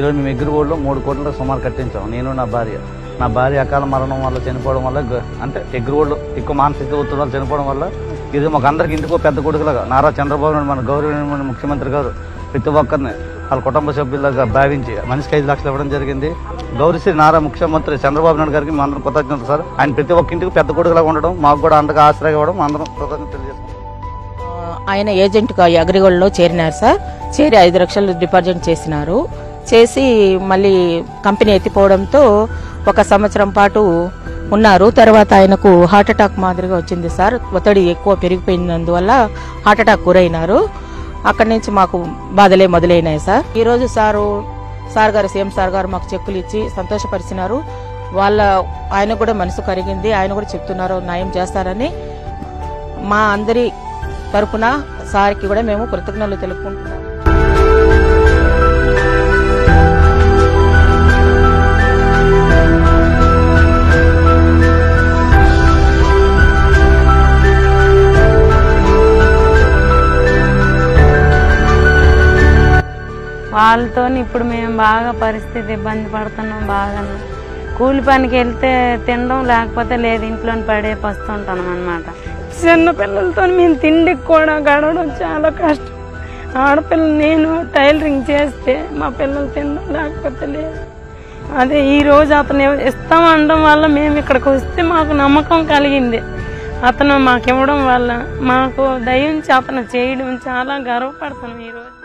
ఈరోజు మేము ఎగ్రిగోడ్లో మూడు కోట్ల సుమారు కట్టించాం. నేను నా భార్య. నా భార్య అకాల మరణం వల్ల చనిపోవడం వల్ల అంటే ఎగ్రిగోడ్లో ఎక్కువ మానసిక ఒత్తిడి చనిపోవడం వల్ల ఇది మాకు అందరికి ఇంటికో పెద్ద కొడుకులాగా. నారా చంద్రబాబు నాయుడు మన గౌరవనీయమైన ముఖ్యమంత్రి గారు ప్రతి ఒక్కరిని వాళ్ళ కుటుంబ సభ్యులుగా భావించి మనిషికి ఐదు లక్షలు ఇవ్వడం జరిగింది. గౌరీశ్రీ నారా ముఖ్యమంత్రి చంద్రబాబు నాయుడు గారికి మా అందరం కృతజ్ఞతలు సార్. ఆయన ప్రతి ఒక్క ఇంటికి పెద్ద కొడుకులాగా ఉండడం మాకు కూడా అంతగా ఆశ్రయ ఇవ్వడం అందరం కృతజ్ఞతలు తెలియజేస్తాం ఆయన ఏజెంట్గా అగ్రిగోల్డ్లో చేరినారు సార్. చేరి ఐదు లక్షలు డిపాజిట్ చేసినారు. చేసి మళ్ళీ కంపెనీ ఎత్తిపోవడంతో ఒక సంవత్సరం పాటు ఉన్నారు. తర్వాత ఆయనకు హార్ట్ అటాక్ మాదిరిగా వచ్చింది సార్. ఒత్తిడి ఎక్కువ పెరిగిపోయినందువల్ల హార్ట్ అటాక్ గురైనారు. అక్కడి నుంచి మాకు బాధలే మొదలైనాయి సార్. ఈరోజు సారు సార్ గారు సీఎం సార్ గారు మాకు చెక్కులు ఇచ్చి సంతోషపరిచినారు. వాళ్ళ ఆయన కూడా మనసు కరిగింది. ఆయన కూడా చెప్తున్నారు న్యాయం చేస్తారని. మా అందరి తరపున సార్కి కూడా మేము కృతజ్ఞతలు తెలుపుకుంటున్నాం. వాళ్ళతో ఇప్పుడు మేము బాగా పరిస్థితి ఇబ్బంది పడుతున్నాం బాగా. కూలి పనికి వెళ్తే తినడం లేకపోతే లేదు ఇంట్లో పడే పస్తుంటాం అనమాట చిన్న పిల్లలతో మేము తిండికి కూడా గడవడం చాలా కష్టం. ఆడపిల్ల నేను టైలరింగ్ చేస్తే మా పిల్లలు తినడం లేకపోతే లేదు. అదే ఈ రోజు అతను ఇస్తాం అనడం వల్ల మేము ఇక్కడికి వస్తే మాకు నమ్మకం కలిగింది. అతను మాకు ఇవ్వడం వల్ల మాకు దయించి అతను చేయడం చాలా గర్వపడుతున్నాం ఈరోజు